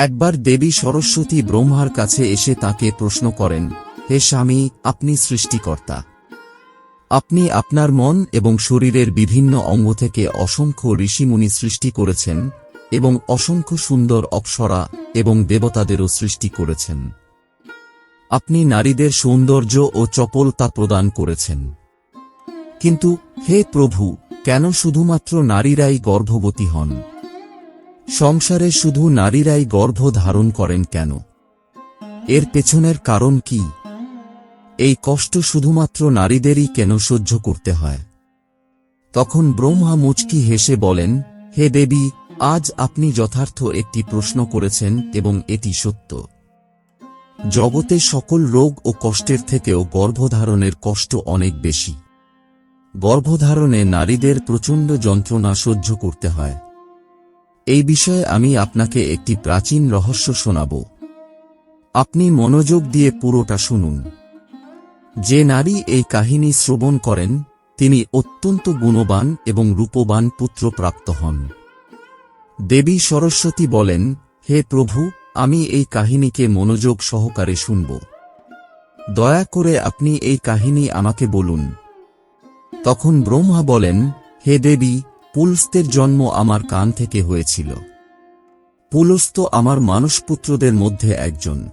একবার দেবী সরস্বতী ব্রহ্মার কাছে এসে তাকে প্রশ্ন করেন, হে স্বামী, আপনি সৃষ্টিকর্তা। আপনি আপনার মন এবং শরীরের বিভিন্ন অঙ্গ থেকে অসংখ্য ঋষিমুনি সৃষ্টি করেছেন এবং অসংখ্য সুন্দর অপ্সরা এবং দেবতাদেরও সৃষ্টি করেছেন। আপনি নারীদের সৌন্দর্য ও চপলতা প্রদান করেছেন। কিন্তু হে প্রভু, কেন শুধুমাত্র নারীরাই গর্ভবতী হন? সংসারে শুধু নারীরাই গর্ভ ধারণ করেন কেন? এর পেছনের কারণ কি? এই কষ্ট শুধুমাত্র নারীদেরই কেন সহ্য করতে হয়? তখন ব্রহ্মা মুচকি হেসে বলেন, হে দেবী, আজ আপনি যথার্থ একটি প্রশ্ন করেছেন এবং এটি সত্য। জগতে সকল রোগ ও কষ্টের থেকেও গর্ভধারণের কষ্ট অনেক বেশি। গর্ভধারণে নারীদের প্রচণ্ড যন্ত্রণা সহ্য করতে হয়। এই বিষয়ে আমি আপনাকে একটি প্রাচীন রহস্য শোনাব। আপনি মনোযোগ দিয়ে পুরোটা শুনুন। যে নারী এই কাহিনী শ্রবণ করেন, তিনি অত্যন্ত গুণবান এবং রূপবান পুত্র প্রাপ্ত হন। দেবী সরস্বতী বলেন, হে প্রভু, আমি এই কাহিনীকে মনোযোগ সহকারে শুনব। দয়া করে আপনি এই কাহিনী আমাকে বলুন। তখন ব্রহ্মা বলেন, হে দেবী পুলস্তের জন্ম আমার কান থেকে হয়েছিল। পুলস্ত আমার মানসপুত্রদের মধ্যে একজন।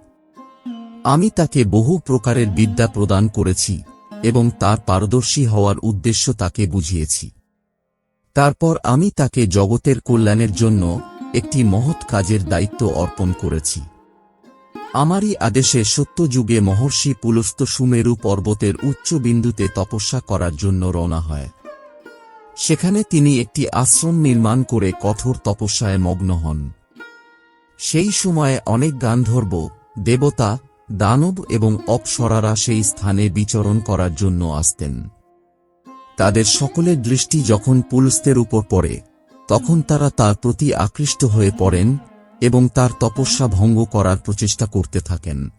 আমি তাকে বহু প্রকারের বিদ্যা প্রদান করেছি এবং তার পারদর্শী হওয়ার উদ্দেশ্য তাকে বুঝিয়েছি। তারপর আমি তাকে জগতের কল্যাণের জন্য একটি মহৎ কাজের দায়িত্ব অর্পণ করেছি। আমারই আদেশে সত্যযুগে মহর্ষি পুলস্ত সুমেরু পর্বতের উচ্চ বিন্দুতে তপস্যা করার জন্য রওনা হয়। সেখানে তিনি একটি আশ্রম নির্মাণ করে কঠোর তপস্যায় মগ্ন হন। সেই সময়ে অনেক গান্ধর্ব, দেবতা, দানব এবং অপসরারা সেই স্থানে বিচরণ করার জন্য আসতেন। তাদের সকলের দৃষ্টি যখন পুলস্তের উপর পড়ে, তখন তারা তার প্রতি আকৃষ্ট হয়ে পড়েন এবং তার তপস্যা ভঙ্গ করার প্রচেষ্টা করতে থাকেন।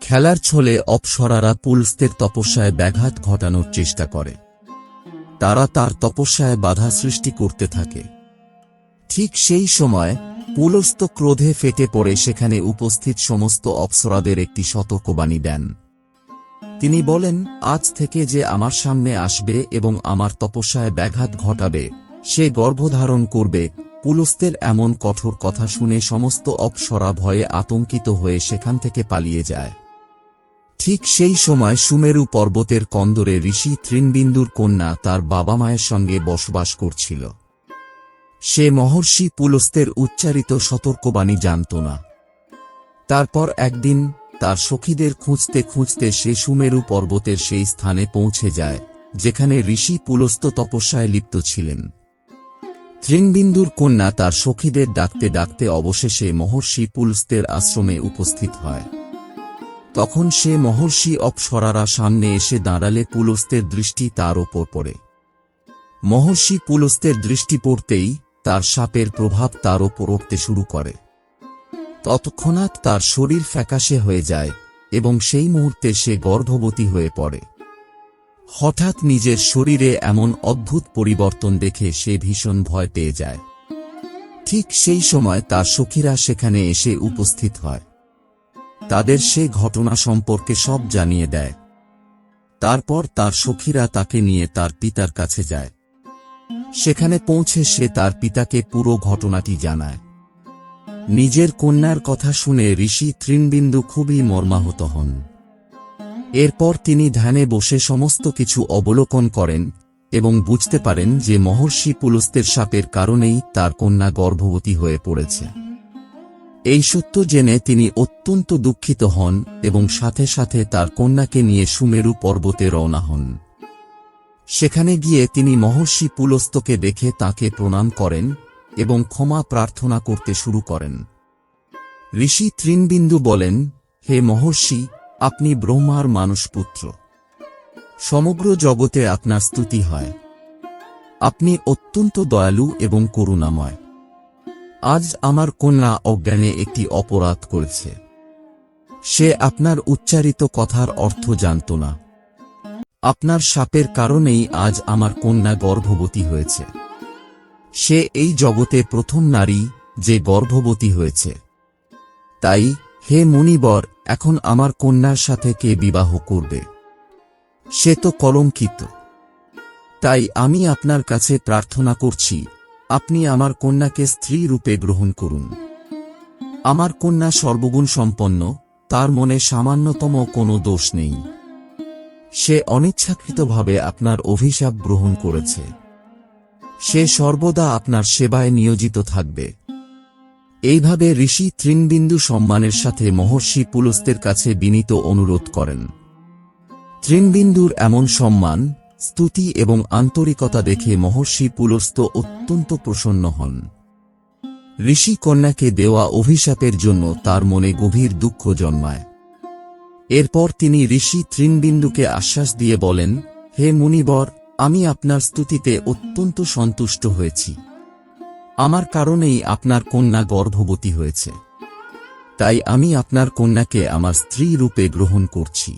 খেলার ছলে অপসরারা পুলস্তের তপস্যায় ব্যাঘাত ঘটানোর চেষ্টা করে। তারা তার তপস্যায় বাধা সৃষ্টি করতে থাকে। ঠিক সেই সময়, পুলস্ত ক্রোধে ফেটে পড়ে সেখানে উপস্থিত সমস্ত অপ্সরাদের একটি সতর্কবাণী দেন। তিনি বলেন, আজ থেকে যে আমার সামনে আসবে এবং আমার তপস্যায় ব্যাঘাত ঘটাবে, সে গর্ভধারণ করবে। পুলস্তের এমন কঠোর কথা শুনে সমস্ত অপ্সরা ভয়ে আতঙ্কিত হয়ে সেখান থেকে পালিয়ে যায়। ঠিক সেই সময় সুমেরু পর্বতের কন্দরে ঋষি তৃণবিন্দুর কন্যা তার বাবা মায়ের সঙ্গে বসবাস করছিল। সে মহর্ষি পুলস্তের উচ্চারিত সতর্কবাণী জানত না। তারপর একদিন তার সখীদের খুঁজতে খুঁজতে সে সুমেরু পর্বতের সেই স্থানে পৌঁছে যায়, যেখানে ঋষি পুলস্ত তপস্যায় লিপ্ত ছিলেন। তৃণবিন্দুর কন্যা তার সখীদের ডাকতে ডাকতে অবশেষে মহর্ষি পুলস্তের আশ্রমে উপস্থিত হয়। তখন সে মহর্ষি অপসরারা সামনে এসে দাঁড়ালে পুলস্তের দৃষ্টি তার ওপর পড়ে। মহর্ষি পুলস্তের দৃষ্টি পড়তেই তার সাপের প্রভাব তার ওপর উঠতে শুরু করে। তৎক্ষণাৎ তার শরীর ফ্যাকাশে হয়ে যায় এবং সেই মুহূর্তে সে গর্ভবতী হয়ে পড়ে। হঠাৎ নিজের শরীরে এমন অদ্ভুত পরিবর্তন দেখে সে ভীষণ ভয় পেয়ে যায়। ঠিক সেই সময় তার সখীরা সেখানে এসে উপস্থিত হয়। তাদের সে ঘটনা সম্পর্কে সব জানিয়ে দেয়। তারপর তার সখীরা তাকে নিয়ে তার পিতার কাছে যায়। সেখানে পৌঁছে সে তার পিতাকে পুরো ঘটনাটি জানায়। নিজের কন্যার কথা শুনে ঋষি তৃণবিন্দু খুবই মর্মাহত হন। এরপর তিনি ধ্যানে বসে সমস্ত কিছু অবলোকন করেন এবং বুঝতে পারেন যে মহর্ষি পুলস্তের সাপের কারণেই তার কন্যা গর্ভবতী হয়ে পড়েছে। এই সত্য জেনে তিনি অত্যন্ত দুঃখিত হন এবং সাথে সাথে তার কন্যাকে নিয়ে সুমেরু পর্বতে রওনা হন। সেখানে গিয়ে তিনি মহর্ষি পুলস্তকে দেখে তাকে প্রণাম করেন এবং ক্ষমা প্রার্থনা করতে শুরু করেন। ঋষি তৃণবিন্দু বলেন, হে মহর্ষি, আপনি ব্রহ্মার মানুষপুত্র। সমগ্র জগতে আপনার স্তুতি হয়। আপনি অত্যন্ত দয়ালু এবং করুণাময়। আজ আমার কন্যা অজ্ঞানে একটি অপরাধ করেছে। সে আপনার উচ্চারিত কথার অর্থ জানত না। আপনার সাপের কারণেই আজ আমার কন্যা গর্ভবতী হয়েছে। সে এই জগতে প্রথম নারী যে গর্ভবতী হয়েছে। তাই, হে মুনিবর, এখন আমার কন্যার সাথে কে বিবাহ করবে? সে তো কলঙ্কিত। তাই আমি আপনার কাছে প্রার্থনা করছি আপনি আমার কন্যাকে স্ত্রী রূপে গ্রহণ করুন। আমার কন্যা সর্বগুণ সম্পন্ন, তার মনে সামান্যতম কোনো দোষ নেই। সে অনিচ্ছাকৃতভাবে আপনার অভিশাপ গ্রহণ করেছে। সে সর্বদা আপনার সেবায় নিয়োজিত থাকবে। এইভাবে ঋষি তৃণবিন্দু সম্মানের সাথে মহর্ষি পুলস্তের কাছে বিনীত অনুরোধ করেন। তৃণবিন্দুর এমন সম্মান স্তুতি এবং আন্তরিকতা দেখে মহর্ষি পুলস্ত অত্যন্ত প্রসন্ন হন। ঋষি কন্যাকে দেওয়া অভিশাপের জন্য তার মনে গভীর দুঃখ জন্মায়। এরপর তিনি ঋষি তৃণবিন্দুকে আশ্বাস দিয়ে বলেন, হে মুনিবর, আমি আপনার স্তুতিতে অত্যন্ত সন্তুষ্ট হয়েছি। আমার কারণেই আপনার কন্যা গর্ভবতী হয়েছে। তাই আমি আপনার কন্যাকে আমার স্ত্রী রূপে গ্রহণ করছি।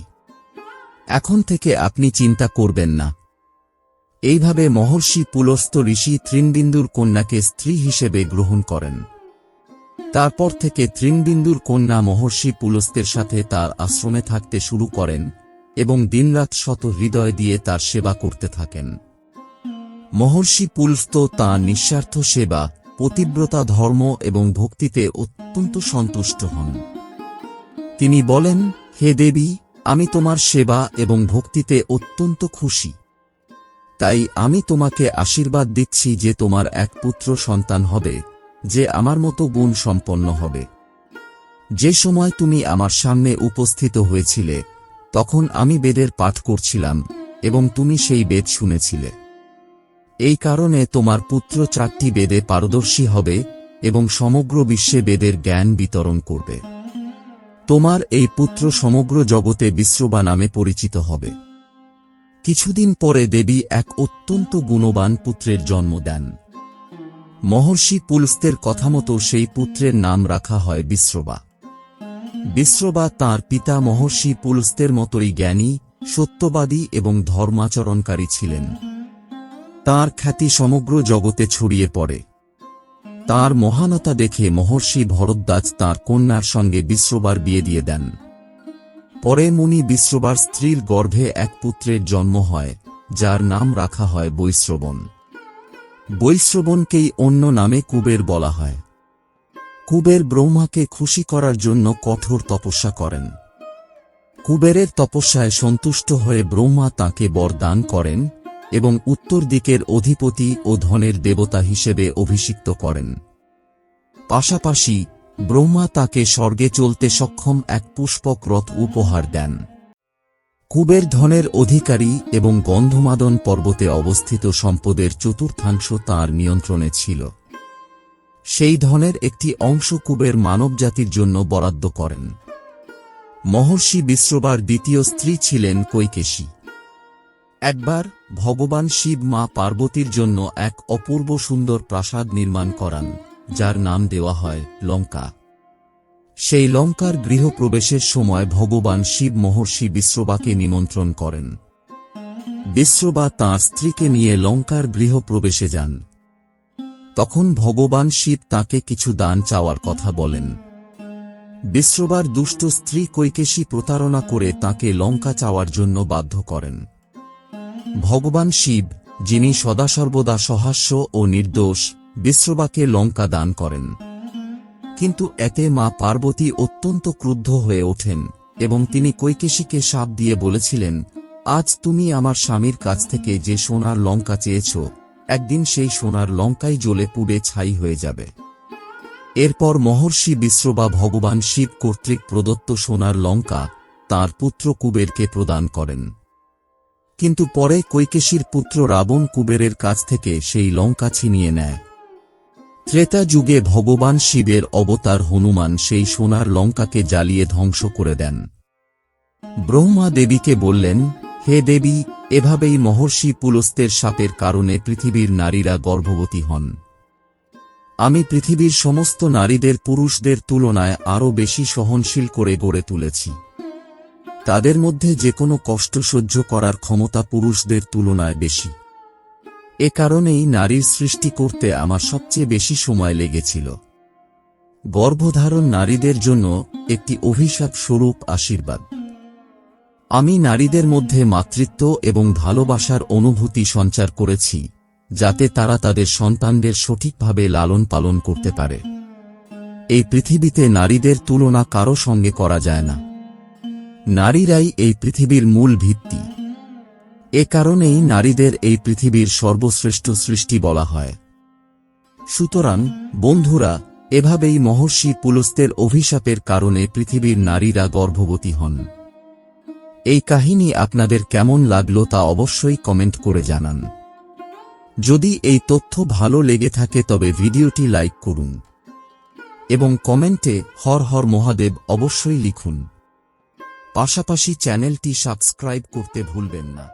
এখন থেকে আপনি চিন্তা করবেন না। এইভাবে মহর্ষি পুলস্ত ঋষি তৃণবিন্দুর কন্যাকে স্ত্রী হিসেবে গ্রহণ করেন। তারপর থেকে তৃণবিন্দুর কন্যা মহর্ষি পুলস্তের সাথে তার আশ্রমে থাকতে শুরু করেন এবং দিনরাত শত হৃদয় দিয়ে তার সেবা করতে থাকেন। মহর্ষি পুলস্ত তাঁর নিঃস্বার্থ সেবা, পতিব্রতা ধর্ম এবং ভক্তিতে অত্যন্ত সন্তুষ্ট হন। তিনি বলেন, হে দেবী আমি তোমার সেবা এবং ভক্তিতে অত্যন্ত খুশি। তাই আমি তোমাকে আশীর্বাদ দিচ্ছি যে তোমার এক পুত্র সন্তান হবে, যে আমার মতো গুণ সম্পন্ন হবে। যে সময় তুমি আমার সামনে উপস্থিত হয়েছিলে, তখন আমি বেদের পাঠ করছিলাম এবং তুমি সেই বেদ শুনেছিলে। এই কারণে তোমার পুত্র চারটি বেদে পারদর্শী হবে এবং সমগ্র বিশ্বে বেদের জ্ঞান বিতরণ করবে। তোমার এই পুত্র সমগ্র জগতে বিশ্রবা নামে পরিচিত হবে। কিছুদিন পরে দেবী এক অত্যন্ত গুণবান পুত্রের জন্ম দেন। মহর্ষি পুলস্তের কথামতো সেই পুত্রের নাম রাখা হয় বিশ্রবা। বিশ্রবা তাঁর পিতা মহর্ষি পুলস্তের মতোই জ্ঞানী, সত্যবাদী এবং ধর্মাচরণকারী ছিলেন। তার খ্যাতি সমগ্র জগতে ছড়িয়ে পড়ে। তার মহানতা দেখে মহর্ষি ভরদ্বাজ তার কন্যার সঙ্গে বিশ্রবার বিয়ে দিয়ে দেন। পরে মুনি বিশ্রবার স্ত্রীর গর্ভে এক পুত্রের জন্ম হয়, যার নাম রাখা হয় বৈশ্রবণ। বৈশ্রবণকেই অন্য নামে কুবের বলা হয়। কুবের ব্রহ্মাকে খুশি করার জন্য কঠোর তপস্যা করেন। কুবেরের তপস্যায় সন্তুষ্ট হয়ে ব্রহ্মা তাকে বরদান করেন এবং উত্তর দিকের অধিপতি ও ধনের দেবতা হিসেবে অভিষিক্ত করেন। পাশাপাশি ব্রহ্মা তাকে স্বর্গে চলতে সক্ষম এক পুষ্পক রথ উপহার দেন। কুবের ধনের অধিকারী এবং গন্ধমাদন পর্বতে অবস্থিত সম্পদের চতুর্থাংশ তার নিয়ন্ত্রণে ছিল। সেই ধনের একটি অংশ কুবের মানবজাতির জন্য বরাদ্দ করেন। মহর্ষি বিশ্রবার দ্বিতীয় স্ত্রী ছিলেন কৈকেশী। একবার ভগবান শিব মা পার্বতীর জন্য এক অপূর্ব সুন্দর প্রাসাদ নির্মাণ করান, যার নাম দেওয়া হয় লঙ্কা। সেই লঙ্কার গৃহপ্রবেশের সময় ভগবান শিব মহর্ষি বিশ্রবাকে নিমন্ত্রণ করেন। বিশ্রবা তাঁর স্ত্রীকে নিয়ে লঙ্কার গৃহপ্রবেশে যান। তখন ভগবান শিব তাকে কিছু দান চাওয়ার কথা বলেন। বিশ্রবার দুষ্ট স্ত্রী কৈকেশী প্রতারণা করে তাকে লঙ্কা চাওয়ার জন্য বাধ্য করেন। ভগবান শিব, যিনি সদাসর্বদা সহাস্য ও নির্দোষ বিশ্রবাকে লঙ্কা দান করেন। কিন্তু এতে মা পার্বতী অত্যন্ত ক্রুদ্ধ হয়ে ওঠেন এবং তিনি কৈকেশীকে সাপ দিয়ে বলেছিলেন, আজ তুমি আমার স্বামীর কাছ থেকে যে সোনার লঙ্কা চেয়েছ, একদিন সেই সোনার লঙ্কাই জ্বলে পুড়ে ছাই হয়ে যাবে। এরপর মহর্ষি বিশ্রবা ভগবান শিব কর্তৃক প্রদত্ত সোনার লঙ্কা তার পুত্র কুবেরকে প্রদান করেন। কিন্তু পরে কৈকেশীর পুত্র রাবণ কুবেরের কাছ থেকে সেই লঙ্কা ছিনিয়ে নেয়। ত্রেতা যুগে ভগবান শিবের অবতার হনুমান সেই সোনার লঙ্কাকে জ্বালিয়ে ধ্বংস করে দেন। ব্রহ্মা দেবীকে বললেন, হে দেবী, এভাবেই মহর্ষি পুলস্তের সাপের কারণে পৃথিবীর নারীরা গর্ভবতী হন। আমি পৃথিবীর সমস্ত নারীদের পুরুষদের তুলনায় আরও বেশি সহনশীল করে গড়ে তুলেছি। তাদের মধ্যে যে কোনো কষ্ট সহ্য করার ক্ষমতা পুরুষদের তুলনায় বেশি। এ কারণেই নারীর সৃষ্টি করতে আমার সবচেয়ে বেশি সময় লেগেছিল। গর্ভধারণ নারীদের জন্য একটি অভিশাপ স্বরূপ আশীর্বাদ। আমি নারীদের মধ্যে মাতৃত্ব এবং ভালোবাসার অনুভূতি সঞ্চার করেছি, যাতে তারা তাদের সন্তানদের সঠিকভাবে লালন পালন করতে পারে। এই পৃথিবীতে নারীদের তুলনা কারও সঙ্গে করা যায় না। নারীরাই এই পৃথিবীর মূল ভিত্তি। এ কারণেই নারীদের এই পৃথিবীর সর্বশ্রেষ্ঠ সৃষ্টি বলা হয়। সুতরাং, বন্ধুরা, এভাবেই মহর্ষি পুলস্তের অভিশাপের কারণে পৃথিবীর নারীরা গর্ভবতী হন। এই কাহিনী আপনাদের কেমন লাগল তা অবশ্যই কমেন্ট করে জানান। যদি এই তথ্য ভালো লেগে থাকে তবে ভিডিওটি লাইক করুন। এবং কমেন্টে হর হর মহাদেব অবশ্যই লিখুন। পাশাপাশি চ্যানেলটি সাবস্ক্রাইব করতে ভুলবেন না।